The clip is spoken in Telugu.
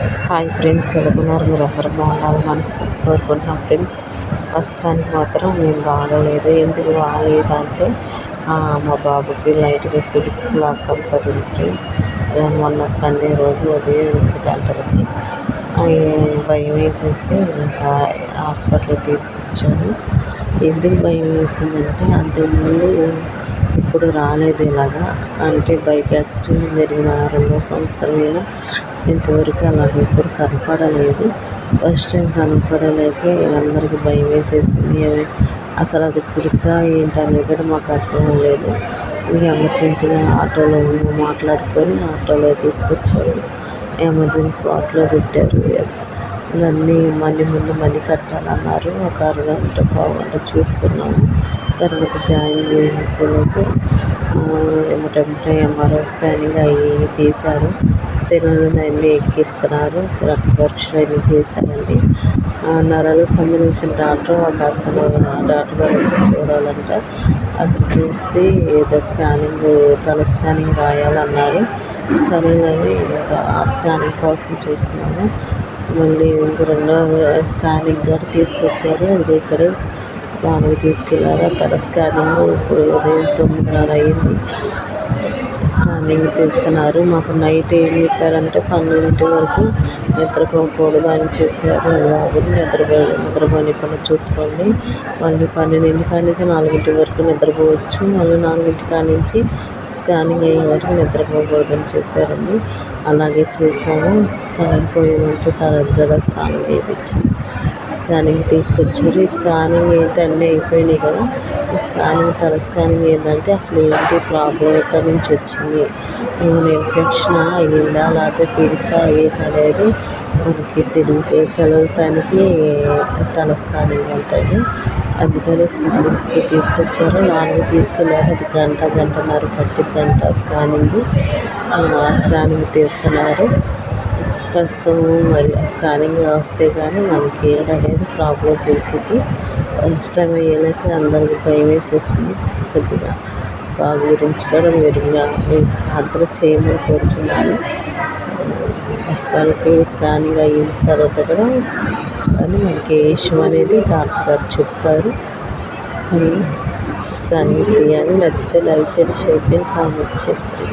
హాయ్ ఫ్రెండ్స్ ఎలాగున్నారు మీరు అందరూ బాగున్నారు? మనస్ఫూర్తి కోరుకుంటున్నాం ఫ్రెండ్స్. ప్రస్తుతానికి మాత్రం మేము బాగలేదు ఎందుకు బాగాలేదు అంటే మా బాబుకి లైట్గా ఫిట్స్ లాగా కనపడింది ఫ్రెండ్ మొన్న సండే రోజు ఉదయం గంటలకి భయం వేసేసి ఇంకా హాస్పిటల్కి తీసుకొచ్చారు. ఎందుకు భయం వేసిందంటే అంతకుముందు ఇప్పుడు రాలేదు ఇలాగా. అంటే బైక్ యాక్సిడెంట్ జరిగిన రెండో సంవత్సరమైన ఇంతవరకు అలాగ ఎప్పుడు కనపడలేదు. ఫస్ట్ టైం కనపడలేక అందరికీ భయం వేసేసింది అసలు అది పురుసా ఏంటి అనేది కూడా మాకు అర్థం లేదు ఇంకా ఎమర్జెంట్గా ఆటోలో మాట్లాడుకొని ఆటోలో తీసుకొచ్చారు. ఎమర్జెన్సీ స్పాట్లో పెట్టారు. ఇవన్నీ అన్నీ మళ్ళీ ముందు మనీ కట్టాలన్నారు. ఒక అరగంట పావుగంట చూసుకున్నాము. తర్వాత జాయిన్ చేసేసరికి ఏమిటంటే ఎంఆర్ఐ స్కానింగ్ అవి తీశారు. సిరంజిని అన్నీ ఎక్కిస్తున్నారు. రక్త పరీక్షలు అన్నీ చేశారండి. నరాలకు సంబంధించిన డాక్టర్ ఒక అతను డాక్టర్ గారు వచ్చి చూడాలంట. అది చూస్తే ఏదో స్కానింగ్ తల స్కానింగ్ రాయాలన్నారు. సరేనని ఇంకా ఆ స్కానింగ్ కోసం చూస్తున్నాము. మళ్ళీ ఇంక రెండో స్కానింగ్ కూడా తీసుకొచ్చారు. అది ఇక్కడ దానికి తీసుకెళ్ళారు తల స్కానింగ్ ఇప్పుడు ఉదయం తొమ్మిదిన్నర అయింది. స్కానింగ్ తీస్తున్నారు మాకు నైట్ ఏం చెప్పారంటే పన్నెండింటి వరకు నిద్రపోకూడదు అని చెప్పారు. బాబుని నిద్రపో నిద్రపోనివ్వకుండా చూసుకోండి. మళ్ళీ పన్నెండింటి కాడ నుంచి నాలుగింటి వరకు నిద్రపోవచ్చు. మళ్ళీ నాలుగింటి కాడ నుంచి స్కానింగ్ అయ్యే వరకు నిద్రపోకూడదు అని చెప్పారండి. అలాగే చేశాము. తలపోయినట్టు తల స్నానం చేయించాము స్కానింగ్ తీసుకొచ్చారు. ఈ స్కానింగ్ ఏంటి అన్నీ అయిపోయినాయి కదా. ఈ స్కానింగ్ తల స్కానింగ్ ఏంటంటే అసలు ఏంటి ప్రాబ్లం ఎక్కడి నుంచి వచ్చింది? ఏమైనా ఇన్ఫెక్షన్ అయ్యిందా? లేకపోతే పిడిసా అయ్యింది అనేది మనకి తెలుగు తెలవటానికి తల స్కానింగ్ అంటండి అందుకని స్కానింగ్కి తీసుకొచ్చారు. నాలుగు తీసుకెళ్ళారు అది గంట గంటన్నర పట్టిద్దంట స్కానింగ్. స్కానింగ్ తీస్తున్నారు ప్రస్తుతం మరి స్కానింగ్ వస్తే కానీ మనకి ఏంటనేది ప్రాబ్లం తెలిసింది ఫస్ట్ టైం అయ్యేలాకి అందరికి భయం వేసేసింది కొద్దిగా. బాబు గురించి కూడా మీరు అర్థం చేయమని కోరుతున్నాను ప్రస్తుతానికి స్కానింగ్ అయిన తర్వాత కూడా కానీ మనకి ఏ ఇష్యూ అనేది డాక్టర్ గారు చెప్తారు. స్కానింగ్ తీయాలి నచ్చితే లైక్ చేయండి షేర్ చేయండి కామెంట్ చేయండి